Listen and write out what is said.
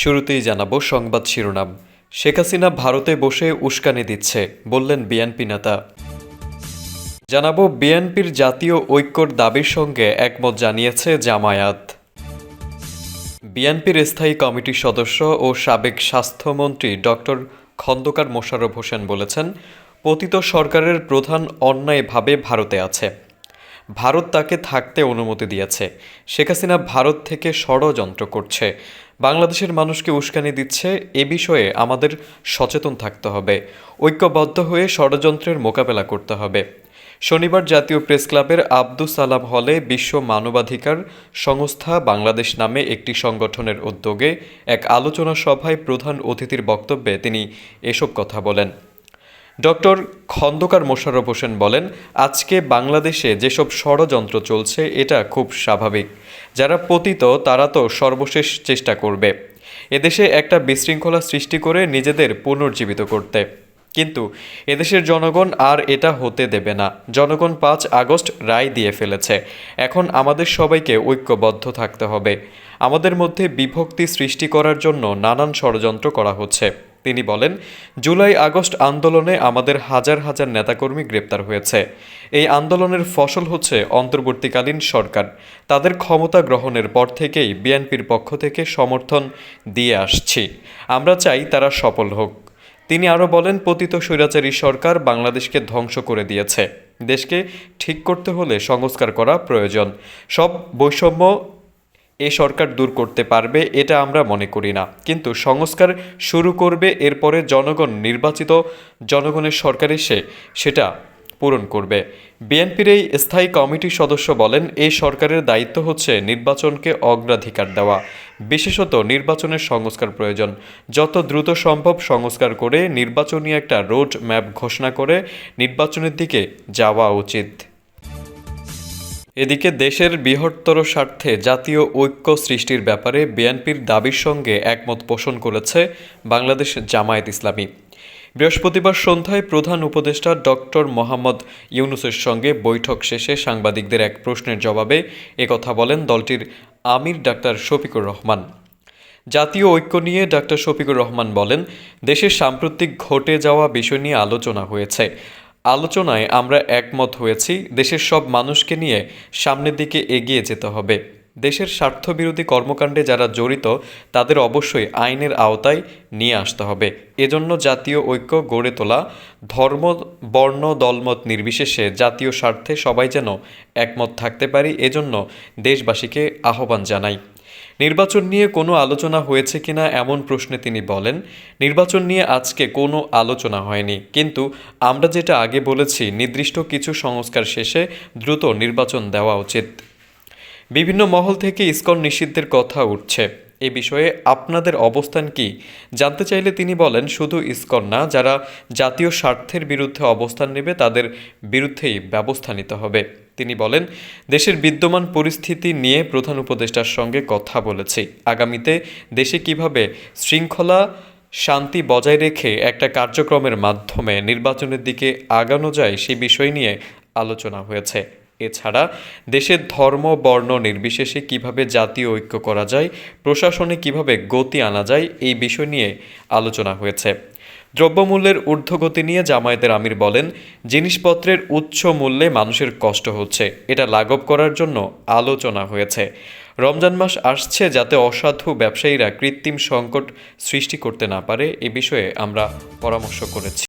শুরুতেই জানাব সংবাদ শিরোনাম। শেখ হাসিনা ভারতে বসে উস্কানি দিচ্ছে, বললেন বিএনপি নেতা। জানাব বিএনপির জাতীয় ঐক্যর দাবির সঙ্গে একমত জানিয়েছে জামায়াত। বিএনপির স্থায়ী কমিটির সদস্য ও সাবেক স্বাস্থ্যমন্ত্রী ডক্টর খন্দকার মোশাররফ হোসেন বলেছেন, পতিত সরকারের প্রধান অন্যায়ভাবে ভারতে আছে। ভারত তাকে থাকতে অনুমতি দিয়েছে। শেখ হাসিনা ভারত থেকে ষড়যন্ত্র করছে। বাংলাদেশের মানুষকে উস্কানি দিচ্ছে এ বিষয়ে আমাদের সচেতন থাকতে হবে, ঐক্যবদ্ধ হয়ে ষড়যন্ত্রের মোকাবেলা করতে হবে। শনিবার জাতীয় প্রেস ক্লাবের আব্দুস সালাম হলে বিশ্ব মানবাধিকার সংস্থা বাংলাদেশ নামে একটি সংগঠনের উদ্যোগে এক আলোচনা সভায় প্রধান অতিথির বক্তব্যে তিনি এসব কথা বলেন। ডক্টর খন্দকার মোশাররফ হোসেন বলেন, আজকে বাংলাদেশে যেসব ষড়যন্ত্র চলছে, এটা খুব স্বাভাবিক। যারা পতিত, তারা তো সর্বশেষ চেষ্টা করবে। এদেশে একটা বিশৃঙ্খলা সৃষ্টি করে নিজেদের পুনর্জীবিত করতে। কিন্তু এদেশের জনগণ আর এটা হতে দেবে না। জনগণ পাঁচ আগস্ট রায় দিয়ে ফেলেছে। এখন আমাদের সবাইকে ঐক্যবদ্ধ থাকতে হবে। আমাদের মধ্যে বিভক্তি সৃষ্টি করার জন্য নানান ষড়যন্ত্র করা হচ্ছে। তিনি বলেন, জুলাই, আগস্ট আন্দোলনে আমাদের হাজার হাজার নেতাকর্মী গ্রেপ্তার হয়েছে। এই আন্দোলনের ফসল হচ্ছে অন্তর্বর্তীকালীন সরকার। তাদের ক্ষমতা গ্রহণের পর থেকেই বিএনপির পক্ষ থেকে সমর্থন দিয়ে আসছি। আমরা চাই তারা সফল হোক। তিনি আরও বলেন, পতিত স্বৈরাচারী সরকার বাংলাদেশকে ধ্বংস করে দিয়েছে। দেশকে ঠিক করতে হলে সংস্কার করা প্রয়োজন। সব বৈষম্য এ সরকার দূর করতে পারবে, এটা আমরা মনে করি না। কিন্তু সংস্কার শুরু করবে, এরপরে জনগণ নির্বাচিত জনগণের সরকার এসে সেটা পূরণ করবে। বিএনপির এই স্থায়ী কমিটির সদস্য বলেন এই সরকারের দায়িত্ব হচ্ছে নির্বাচনকে অগ্রাধিকার দেওয়া, বিশেষত নির্বাচনের সংস্কার প্রয়োজন। যত দ্রুত সম্ভব সংস্কার করে নির্বাচনী একটা রোড ম্যাপ ঘোষণা করে নির্বাচনের দিকে যাওয়া উচিত। এদিকে দেশের বৃহত্তর স্বার্থে জাতীয় ঐক্য সৃষ্টির ব্যাপারে বিএনপির দাবির সঙ্গে একমত পোষণ করেছে বাংলাদেশ জামায়াত ইসলামী। বৃহস্পতিবার সন্ধ্যায় প্রধান উপদেষ্টা ডক্টর মোহাম্মদ ইউনুসের সঙ্গে বৈঠক শেষে সাংবাদিকদের এক প্রশ্নের জবাবে একথা বলেন দলটির আমির ডাক্তার শফিকুর রহমান। জাতীয় ঐক্য নিয়ে ডাক্তার শফিকুর রহমান বলেন, দেশের সাম্প্রতিক ঘটে যাওয়া বিষয় নিয়ে আলোচনা হয়েছে। আলোচনায় আমরা একমত হয়েছি, দেশের সব মানুষকে নিয়ে সামনের দিকে এগিয়ে যেতে হবে। দেশের স্বার্থবিরোধী কর্মকাণ্ডে যারা জড়িত, তাদের অবশ্যই আইনের আওতায় নিয়ে আসতে হবে। এজন্য জাতীয় ঐক্য গড়ে তোলা, ধর্ম, বর্ণ, দলমত নির্বিশেষে জাতীয় স্বার্থে সবাই যেন একমত থাকতে পারি, এজন্য দেশবাসীকে আহ্বান জানাই। নির্বাচন নিয়ে কোনো আলোচনা হয়েছে কিনা এমন প্রশ্নে তিনি বলেন, নির্বাচন নিয়ে আজকে কোনো আলোচনা হয়নি। কিন্তু আমরা যেটা আগে বলেছি, নির্দিষ্ট কিছু সংস্কার শেষে দ্রুত নির্বাচন দেওয়া উচিত। বিভিন্ন মহল থেকে ইস্কন নিষিদ্ধের কথা উঠছে। এ বিষয়ে আপনাদের অবস্থান কি? জানতে চাইলে তিনি বলেন, শুধু ইস্কন না, যারা জাতীয় স্বার্থের বিরুদ্ধে অবস্থান নেবে, তাদের বিরুদ্ধেই ব্যবস্থা নিতে হবে। তিনি বলেন, দেশের বিদ্যমান পরিস্থিতি নিয়ে প্রধান উপদেষ্টার সঙ্গে কথা বলেছি। আগামীতে দেশে কীভাবে শৃঙ্খলা শান্তি বজায় রেখে একটা কার্যক্রমের মাধ্যমে নির্বাচনের দিকে আগানো যায় সে বিষয় নিয়ে আলোচনা হয়েছে। এছাড়া, দেশের ধর্ম, বর্ণ নির্বিশেষে কীভাবে জাতীয় ঐক্য করা যায়, প্রশাসনে কীভাবে গতি আনা যায়, এই বিষয় নিয়ে আলোচনা হয়েছে। দ্রব্যমূল্যের ঊর্ধ্বগতি নিয়ে জামায়াতের আমির বলেন, জিনিসপত্রের উচ্চ মূল্যে মানুষের কষ্ট হচ্ছে। এটা লাঘব করার জন্য আলোচনা হয়েছে। রমজান মাস আসছে যাতে অসাধু ব্যবসায়ীরা কৃত্রিম সংকট সৃষ্টি করতে না পারে, এ বিষয়ে আমরা পরামর্শ করেছি।